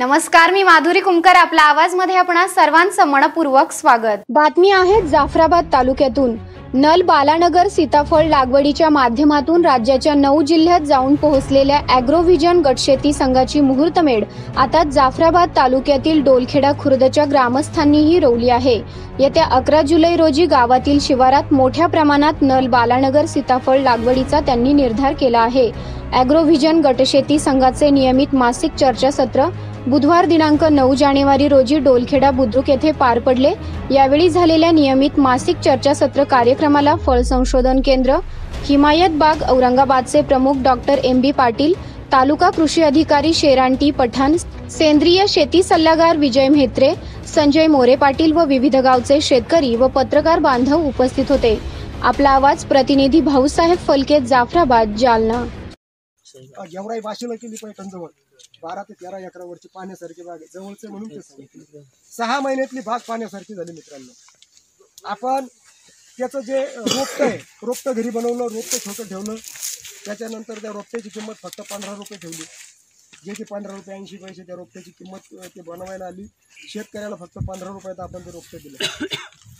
नमस्कार मी माधुरी कुमकर. आपला आवाजमध्ये आपणा सर्वांचं मनपूर्वक स्वागत. बातमी आहे जाफराबाद तालुक्यातून. नल बालानगर सीताफळ लागवडीच्या माध्यमातून राज्याच्या नऊ जिल्ह्यात जाऊन पोहोचलेल्या अॅग्रोव्हिजन गटशेती संघाची मुहूर्तमेढ आता जाफराबाद तालुक्यातील डोलखेडा खुर्दच्या ग्रामस्थांनीही रोवली आहे. येत्या अकरा जुलै रोजी गावातील शिवारात मोठ्या प्रमाणात नल बालानगर सीताफळ लागवडीचा त्यांनी निर्धार केला आहे. अॅग्रोव्हिजन गटशेती संघाचे नियमित मासिक चर्चासत्र बुधवार दिनांक नऊ जानेवारी रोजी डोलखेडा बुद्रुक येथे पार पडले. यावेळी झालेल्या नियमित मासिक चर्चासत्र कार्यक्रमाला फळ संशोधन केंद्र हिमायत बाग औरंगाबादचे प्रमुख डॉक्टर एम बी पाटील तालुका कृषी अधिकारी शेरांटी पठाण सेंद्रिय शेती सल्लागार विजय म्हेत्रे संजय मोरे पाटील व विविध गावचे शेतकरी व पत्रकार बांधव उपस्थित होते. आपला आवाज प्रतिनिधी भाऊसाहेब फलके जाफराबाद जालना. जेवढाही वाशिला केली पैठणजवळ बारा ते तेरा एकरावरची पाण्यासारखी बाग आहे. जवळचे म्हणून ते सांगितलं. सहा महिन्यातली बाग पाण्यासारखी झाली मित्रांनो. आपण त्याचं जे रोपटं आहे रोपटं घरी बनवलं रोपटं छोटं ठेवलं. त्याच्यानंतर त्या रोपट्याची किंमत फक्त पंधरा रुपये ठेवली. जे की पंधरा रुपये ऐंशी पैसे त्या रोपट्याची किंमत ते बनवायला आली. शेतकऱ्याला फक्त पंधरा रुपयात आपण ते रोपटे दिले.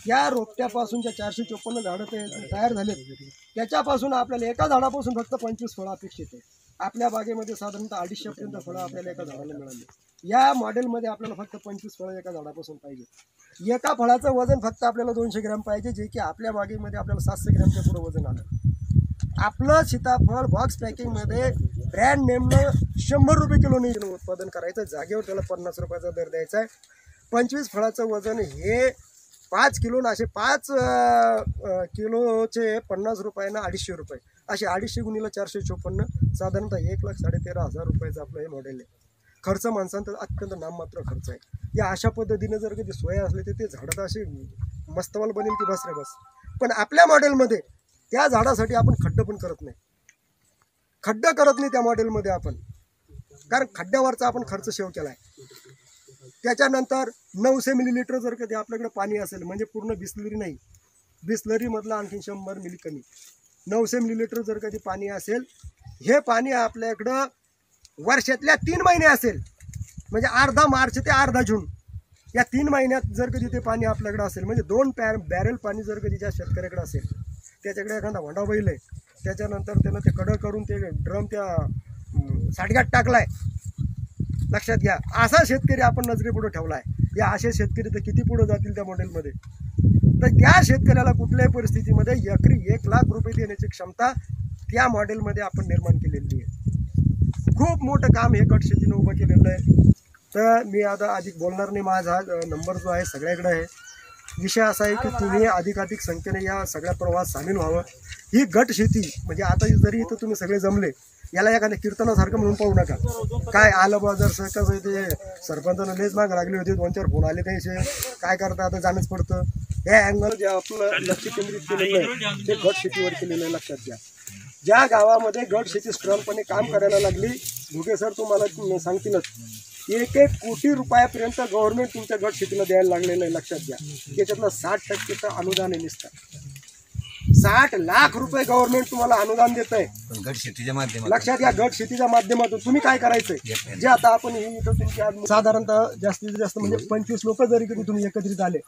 या रोपट्यापासून ज्या चारशे चोपन्न झाडं ते तयार झालेत. त्याच्यापासून आपल्याला एका झाडापासून फक्त पंचवीस फळं अपेक्षित आहे आपल्या बागेमध्ये साधारणतः अडीचशेपर्यंत फळं आपल्याला एका झाडाला मिळाली. या मॉडेलमध्ये आपल्याला फक्त पंचवीस फळं एका झाडापासून पाहिजे. एका फळाचं वजन फक्त आपल्याला दोनशे ग्रॅम पाहिजे जे की आपल्या बागेमध्ये आपल्याला सातशे ग्रॅमच्या पुढं वजन आलं. आपलं सीताफळ बॉक्स पॅकिंगमध्ये ब्रँड नेमनं शंभर रुपये किलोने उत्पादन करायचं. जागेवर त्याला पन्नास रुपयाचा दर द्यायचा आहे. पंचवीस फळाचं वजन हे पाच किलो ना असे पाच किलोचे पन्नास ना अडीचशे रुपये. असे अडीचशे गुणीला चारशे चोपन्न साधारणतः एक लाख साडेतेरा हजार रुपयाचं आपलं हे मॉडेल आहे. खर्च माणसांचा अत्यंत नाममात्र खर्च आहे. या अशा पद्धतीनं जर कधी सोय असली तर ते झाडं असे मस्तवाल बनेल की बस रे बस. पण आपल्या मॉडेलमध्ये त्या झाडासाठी आपण खड्डं पण करत नाही. खड्डं करत नाही त्या मॉडेलमध्ये आपण. कारण खड्ड्यावरचा आपण खर्च सेव केला आहे त्याच्यानंतर नऊशे मिलीलिटर जर कधी आपल्याकडे पाणी असेल म्हणजे पूर्ण बिस्लरी नाही. बिस्लरीमधलं आणखी शंभर मिली कमी. नऊशे मिलीलिटर जर कधी पाणी असेल हे पाणी आपल्याकडं वर्षातल्या तीन महिने असेल. म्हणजे अर्धा मार्च ते अर्धा जून. या तीन महिन्यात जर कधी ते पाणी आपल्याकडे असेल म्हणजे दोन पॅर बॅरेल पाणी जर कधी ज्या शेतकऱ्याकडे असेल त्याच्याकडे एखादा होंडा बैल आहे त्याच्यानंतर त्यानं ते कडं करून ते ड्रम त्या अं, साठग्यात टाकलाय. लक्षात घ्या. असा शेतकरी आपण नजरेपुढे ठेवला आहे या असे शेतकरी तर किती पुढे जातील त्या मॉडेलमध्ये तर त्या शेतकऱ्याला कुठल्याही परिस्थितीमध्ये एकरी एक लाख रुपये देण्याची क्षमता त्या मॉडेलमध्ये आपण निर्माण केलेली आहे. खूप मोठं काम हे गट शेतीनं उभं केलेलं आहे. तर मी आता अधिक बोलणार नाही. माझा नंबर जो आहे सगळ्याकडे आहे. विषय असा आहे की तुम्ही अधिकाधिक संख्येने या सगळ्या प्रवाहात सामील व्हावं. ही गट शेती म्हणजे आता जरी इथं तुम्ही सगळे जमले याला एखाद्या कीर्तनासारखं म्हणून पाहू नका. काय आलं बा जर कसं ते सरपंचानं लेच माग लागली होती दोन चार फोन आले त्याचे काय करता आता जाणंच पडतं. या अँगल जे आपलं लक्ष केंद्रित केलेलं आहे ते गट शेतीवर केलेलं आहे लक्षात घ्या. ज्या गावामध्ये गट शेती स्ट्रॉंगपणे काम करायला लागली भुगे सर तुम्हाला सांगतीलच एक एक कोटी रुपयापर्यंत गव्हर्नमेंट तुमच्या गट शेतीला द्यायला लागलेलं आहे लक्षात घ्या. त्याच्यातलं साठ टक्केचं तर अनुदान आहे निसतं. साठ लाख रुपये गव्हर्नमेंट तुम्हाला अनुदान देत आहे पण गट शेतीच्या माध्यमातून. लक्षात घ्या गट शेतीच्या माध्यमातून. तुम्ही काय करायचंय? जे आता आपण हे इथं तुमची आज साधारणतः जास्तीत जास्त म्हणजे पंचवीस लोक जरी कधी तुम्ही एकत्रित आले.